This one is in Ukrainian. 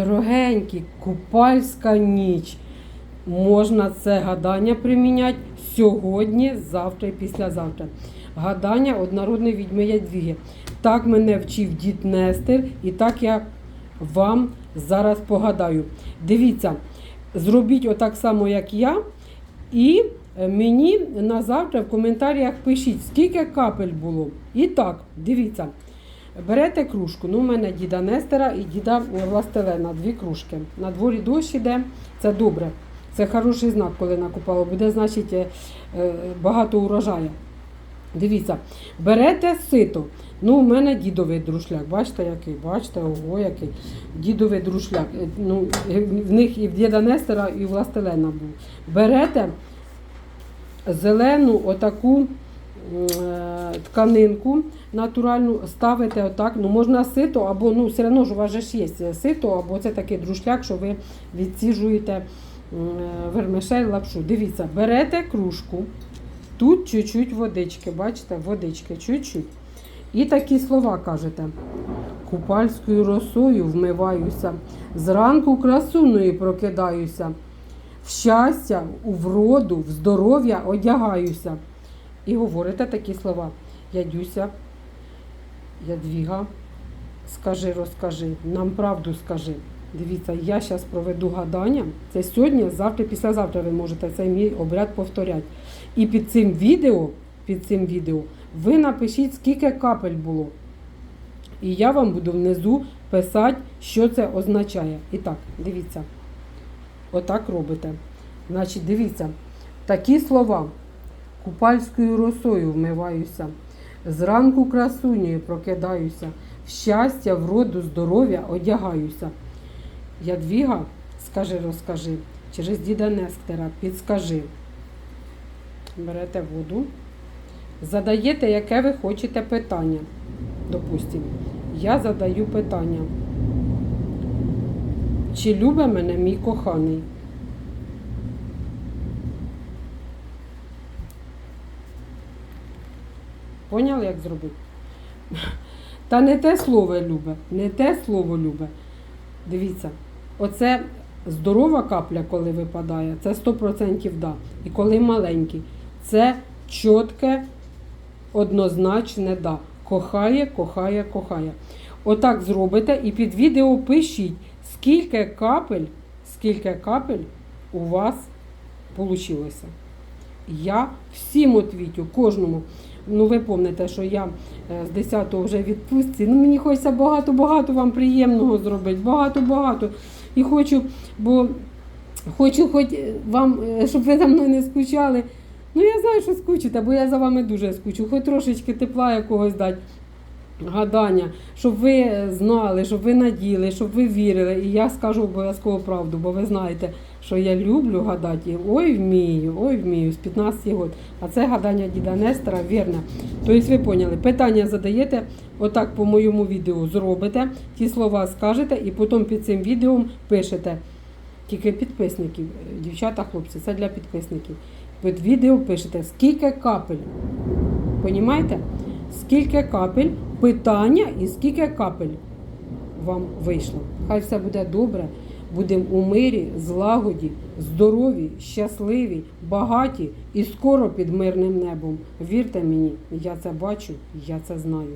Дорогенькі, купальська ніч. Можна це гадання приміняти сьогодні, завтра і післязавтра. Гадання однородної відьми Ядвіги. Так мене вчив дід Нестер, і так я вам зараз погадаю. Дивіться, зробіть отак само, як я, і е, мені на завтра в коментарях пишіть, скільки капель було. І так, дивіться. Берете кружку. Ну, у мене діда Нестера і діда Властелена, дві кружки. На дворі дощ іде, це добре. Це хороший знак, коли накупало. Буде, значить, е, е, багато урожаю. Дивіться, берете сито. Ну, у мене дідовий друшляк. Бачите, який? Бачите, ого, який. Дідовий друшляк. Е, Ну, е, в них і в діда Нестера, і в Властелена був. Берете зелену отаку е, тканинку натуральну, ставите отак. Ну, можна сито, або ну, все одно ж у вас же є сито, або це такий друшляк, що ви відсіжуєте е, вермишель, лапшу. Дивіться, берете кружку, тут чуть-чуть водички, бачите, водички, чуть-чуть. І такі слова кажете. Купальською росою вмиваюся, зранку красуною прокидаюся, в щастя, у вроду, в здоров'я одягаюся. І говорите такі слова. Ядюся, Ядвіга, скажи, розкажи, нам правду скажи. Дивіться, я зараз проведу гадання. Це сьогодні, завтра, післязавтра ви можете цей мій обряд повторяти. І під цим відео, під цим відео ви напишіть, скільки капель було. І я вам буду внизу писати, що це означає. І так, дивіться. Отак робите. Значить, дивіться, такі слова. Купальською росою вмиваюся, зранку красунею прокидаюся, в щастя, вроду, здоров'я одягаюся. Ядвіга, скажи, розкажи, через діда Нестера підскажи. Берете воду, задаєте, яке ви хочете питання. Допустимо, я задаю питання. Чи любить мене мій коханий? Поняли, як зробити? Та не те слово любе, не те слово любе. Дивіться, оце здорова капля, коли випадає, це 100% да. І коли маленький, це чітке, однозначне да. Кохає, кохає, кохає. Отак зробите і під відео пишіть, скільки капель, скільки капель у вас вийшло. Я всім отвітю, кожному. Ну, ви пам'ятаєте, що я е, з 10-го вже відпустці. Ну, мені хочеться багато-багато вам приємного зробити. Багато-багато. І хочу, бо хочу хоч е, вам, е, щоб ви за мною не скучали. Ну, я знаю, що скучите, бо я за вами дуже скучу. Хоч трошечки тепла якогось дати. Гадання, щоб ви знали, щоб ви наділи, щоб ви вірили. І я скажу обов'язково правду, бо ви знаєте, що я люблю гадати. Ой, вмію, ой, вмію, з 15 років. А це гадання діда Нестора, вірне. Тобто ви поняли, питання задаєте, отак по моєму відео зробите, ті слова скажете, і потім під цим відео пишете. Тільки підписників, дівчата, хлопці, це для підписників. Під відео пишете, скільки капель. Понімаєте? Скільки капель, питання і скільки капель вам вийшло. Хай все буде добре, будемо у мирі, злагоді, здорові, щасливі, багаті і скоро під мирним небом. Вірте мені, я це бачу, я це знаю.